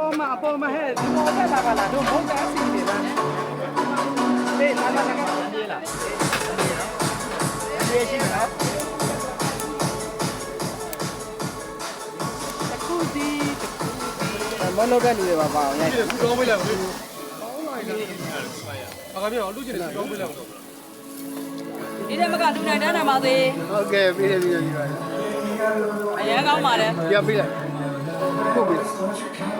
ပါအခုလိုက်ပါအောင်ဟုတ်ကဲ့ဟုတ်ကြပြီအရန်မိုက်တော့အရန်ကောင်းတော့ဝင်ကစီပြီအပေါ်မှာအပေါ်မှာဟဲ့ဒီပေါ်တက်လာပါလားတို့ဘုံကအစီနေလားဟေးလာလာလာပြေးလာပြေးရှိလားတခုဒီမလို့တဲ့လူတွေပါပါအောင်ရိုက်ခုတော့မေးလိုက်ဘူးဘာကပြောလူကျင်တယ်တော့မေးလိုက်ဘူးဒီထဲမှာကလူနိုင်တန်းတယ်ပါသေးဟုတ်ကဲ့ပြီးတယ်ပြီးတယ်ပြီးတယ်အရန်ကောင်းပါတယ်ပြပြီးလိုက်ဟုတ်ပြီရှိကားလေး